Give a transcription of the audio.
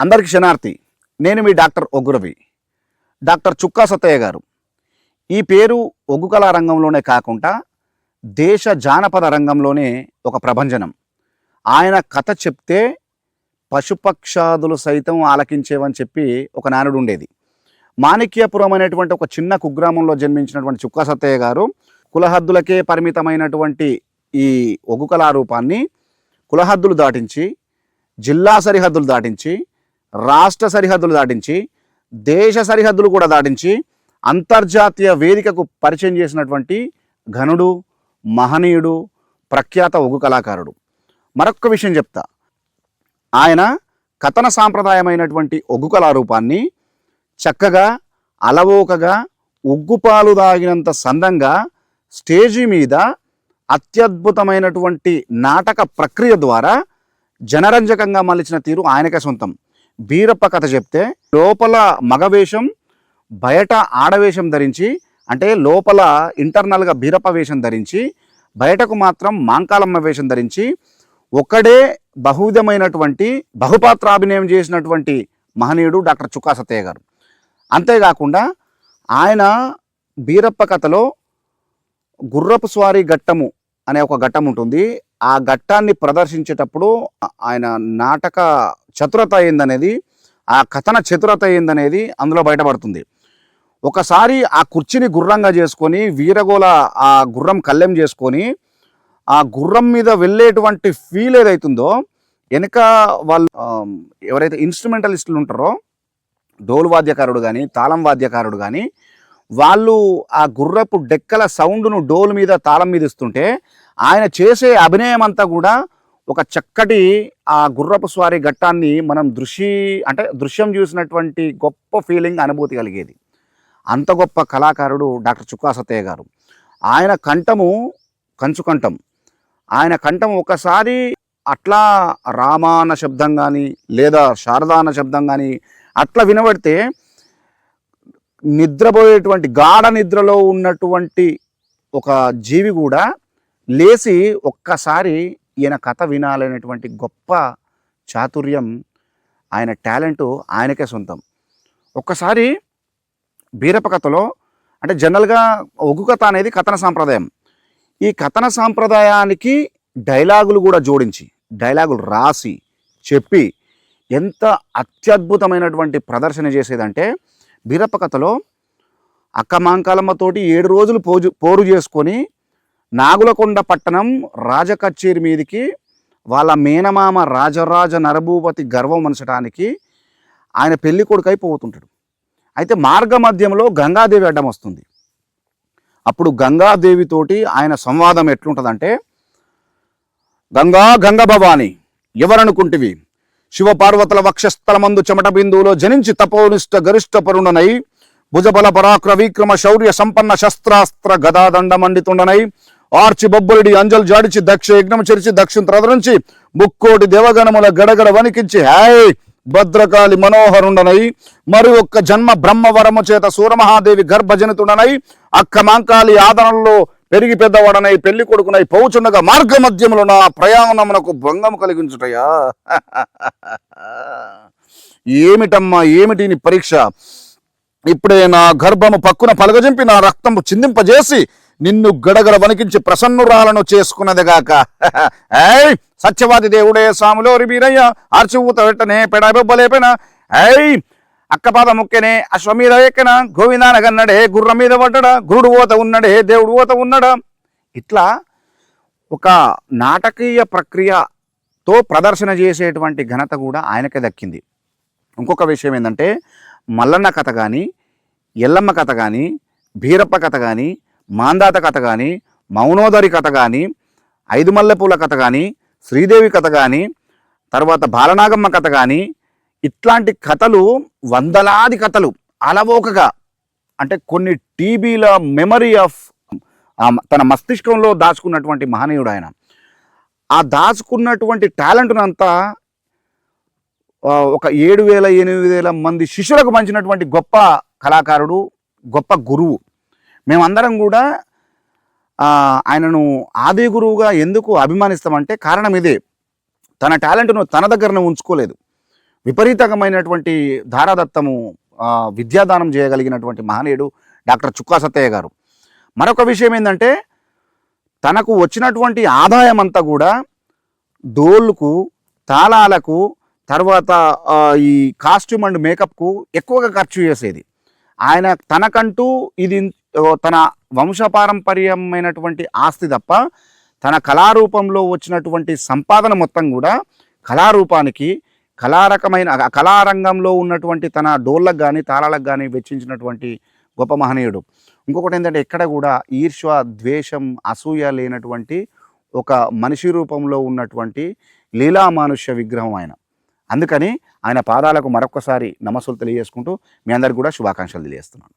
అందరికి క్షణార్థి నేను మీ డాక్టర్ ఒగ్గురవి డాక్టర్ చుక్కా సత్తయ్య గారు. ఈ పేరు ఒగ్గు కళా రంగంలోనే కాకుండా దేశ జానపద రంగంలోనే ఒక ప్రభంజనం. ఆయన కథ చెప్తే పశుపక్షాదులు సైతం ఆలకించేవని చెప్పి ఒక నానుడు ఉండేది. మాణిక్యపురం అనేటువంటి ఒక చిన్న కుగ్రామంలో జన్మించినటువంటి చుక్కా సత్తయ్య గారు కులహద్దులకే పరిమితమైనటువంటి ఈ ఒగ్గు కళారూపాన్ని కులహద్దులు దాటించి జిల్లా సరిహద్దులు దాటించి రాష్ట్ర సరిహద్దులు దాటించి దేశ సరిహద్దులు కూడా దాటించి అంతర్జాతీయ వేదికకు పరిచయం చేసినటువంటి ఘనుడు మహనీయుడు ప్రఖ్యాత ఒగ్గు కళాకారుడు. మరొక్క విషయం చెప్తా. ఆయన కథన సాంప్రదాయమైనటువంటి ఒగ్గు కళారూపాన్ని చక్కగా అలవోకగా ఉగ్గుపాలు దాగినంత సందంగా స్టేజీ మీద అత్యద్భుతమైనటువంటి నాటక ప్రక్రియ ద్వారా జనరంజకంగా మలిచిన తీరు ఆయనకే సొంతం. బీరప్ప కథ చెప్తే లోపల మగవేషం బయట ఆడవేషం ధరించి అంటే లోపల ఇంటర్నల్గా బీరప్ప వేషం ధరించి బయటకు మాత్రం మాంకాలమ్మ వేషం ధరించి ఒక్కడే బహువిధమైనటువంటి బహుపాత్రాభినయం చేసినటువంటి మహనీయుడు డాక్టర్ చుక్కా సత్తయ్య గారు. అంతేకాకుండా ఆయన బీరప్ప కథలో గుర్రపు స్వారీ ఘట్టము అనే ఒక ఘట్టం ఉంటుంది. ఆ ఘట్టాన్ని ప్రదర్శించేటప్పుడు ఆయన నాటక చతురత అయిందనేది ఆ కథన చతురత అయిందనేది అందులో బయటపడుతుంది. ఒకసారి ఆ కుర్చీని గుర్రంగా చేసుకొని వీరగోల ఆ గుర్రం కళ్ళెం చేసుకొని ఆ గుర్రం మీద వెళ్ళేటువంటి ఫీల్ ఏదైతుందో వెనక వాళ్ళు ఎవరైతే ఇన్స్ట్రుమెంటలిస్టులు ఉంటారో డోలు వాద్యకారుడు కానీ తాళం వాద్యకారుడు కానీ వాళ్ళు ఆ గుర్రపు డెక్కల సౌండ్ను డోలు మీద తాళం మీద ఇస్తుంటే ఆయన చేసే అభినయం అంతా కూడా ఒక చక్కటి ఆ గుర్రపు స్వారీ ఘట్టాన్ని మనం దృశ్య అంటే దృశ్యం చూసినటువంటి గొప్ప ఫీలింగ్ అనుభూతి కలిగేది. అంత గొప్ప కళాకారుడు డాక్టర్ చుక్కా సత్తయ్య గారు. ఆయన కంఠము కంచు కంఠం. ఆయన కంఠం ఒకసారి అట్లా రామాన శబ్దం కానీ లేదా శారదాన శబ్దం కానీ అట్లా వినబడితే నిద్రపోయేటువంటి గాఢ నిద్రలో ఉన్నటువంటి ఒక జీవి కూడా లేచి ఒక్కసారి ఈయన కథ వినాలనేటువంటి గొప్ప చాతుర్యం ఆయన టాలెంట్ ఆయనకే సొంతం. ఒక్కసారి బీరప కథలో అంటే జనరల్గా ఒగ్గు కథ అనేది కథన సాంప్రదాయం. ఈ కథన సాంప్రదాయానికి డైలాగులు కూడా జోడించి డైలాగులు రాసి చెప్పి ఎంత అత్యద్భుతమైనటువంటి ప్రదర్శన చేసేదంటే బీరప్ప కథలో అక్క మాంకాలమ్మతోటి ఏడు రోజులు పోజు పోరు చేసుకొని నాగులకొండ పట్టణం రాజకచ్చేరి మీదికి వాళ్ళ మేనమామ రాజరాజ నరభూపతి గర్వం అనచడానికి ఆయన పెళ్ళి కొడుకై పోతుంటాడు. అయితే మార్గ మధ్యంలో గంగాదేవి అడ్డం వస్తుంది. అప్పుడు గంగాదేవితోటి ఆయన సంవాదం ఎట్లుంటుందంటే గంగా గంగ భవాని ఎవరనుకుంటివి? శివపార్వతుల వక్షస్థలమందు చెమట బిందువులో జనించి తపోనిష్ట గరిష్ట పరుణనై భుజబల పరాక్ర విక్రమ శౌర్య సంపన్న శస్త్రాస్త్ర గదాదండ మండితుండనై ఆర్చి బొబ్బులిడి అంజలు జాడిచి దక్ష యజ్ఞం చెరిచి దక్షిణ త్రదరించి ముక్కోటి దేవగణముల గడగడ వణికించి హాయ్ భద్రకాళి మనోహరుండనై మరి ఒక్క జన్మ బ్రహ్మవరము చేత సూరమహాదేవి గర్భజనితుండనై అక్క మాంకాళి ఆదరణలో పెరిగి పెద్దవాడనై పెళ్ళి కొడుకునై పౌచుండగా మార్గ మధ్యములో నా ప్రయాణమునకు భంగం కలిగించుటయా? ఏమిటమ్మా ఏమిటి నీ పరీక్ష? ఇప్పుడే నా గర్భము పక్కున పలగజింపి నా రక్తము చిందింపజేసి నిన్ను గడగడ వణికించి ప్రసన్నురాలను చేసుకున్నదిగాక. ఏయ్ సత్యవాది దేవుడే సాములో వీరయ్య ఆర్చివూత వెంటనే పెడబొబ్బలేపెన. ఏయ్ అక్కపాద ముక్కెనే అశ్వమీద ఎక్కన గోవిందానగన్నడే గుర్రం మీద పడ్డడా గురుడు ఓత ఉన్నడే దేవుడు ఓత ఉన్నడా. ఇట్లా ఒక నాటకీయ ప్రక్రియతో ప్రదర్శన చేసేటువంటి ఘనత కూడా ఆయనకే దక్కింది. ఇంకొక విషయం ఏంటంటే మల్లన్న కథ కానీ ఎల్లమ్మ కథ కానీ భీరప్ప కథ కానీ మాందాత కథ కానీ మౌనోదరి కథ కానీ ఐదు మల్లెపూల కథ కానీ శ్రీదేవి కథ కానీ తర్వాత బాలనాగమ్మ కథ కానీ ఇట్లాంటి కథలు వందలాది కథలు అలవోకగా అంటే కొన్ని టీబీల మెమరీ ఆఫ్ తన మస్తిష్కంలో దాచుకున్నటువంటి మహనీయుడు ఆయన. ఆ దాచుకున్నటువంటి టాలెంట్ను అంతా ఒక ఏడు వేల ఎనిమిది వేల మంది శిష్యులకు పంచినటువంటి గొప్ప కళాకారుడు గొప్ప గురువు. మేమందరం కూడా ఆయనను ఆది గురువుగా ఎందుకు అభిమానిస్తామంటే కారణం ఇదే. తన టాలెంట్ను తన దగ్గరనే ఉంచుకోలేదు. విపరీతమైనటువంటి ధారాదత్తము విద్యాదానం చేయగలిగినటువంటి మహనీయుడు డాక్టర్ చుక్కా సత్తయ్య గారు. మరొక విషయం ఏంటంటే తనకు వచ్చినటువంటి ఆదాయం అంతా కూడా డోళ్ళకు తాళాలకు తర్వాత ఈ కాస్ట్యూమ్ అండ్ మేకప్కు ఎక్కువగా ఖర్చు చేసేది. ఆయన తనకంటూ ఇది తన వంశపారంపర్యమైనటువంటి ఆస్తి తప్ప తన కళారూపంలో వచ్చినటువంటి సంపాదన మొత్తం కూడా కళారూపానికి కళారకమైన కళారంగంలో ఉన్నటువంటి తన డోళ్ళకు కానీ తాళాలకు కానీ వెచ్చించినటువంటి గొప్ప మహనీయుడు. ఇంకొకటి ఏంటంటే ఎక్కడ కూడా ఈర్ష్వ ద్వేషం అసూయ లేనటువంటి ఒక మనిషి రూపంలో ఉన్నటువంటి లీలామానుష్య విగ్రహం ఆయన. అందుకని ఆయన పాదాలకు మరొకసారి నమస్సులు తెలియజేసుకుంటూ మీ అందరికి కూడా శుభాకాంక్షలు తెలియజేస్తున్నాను.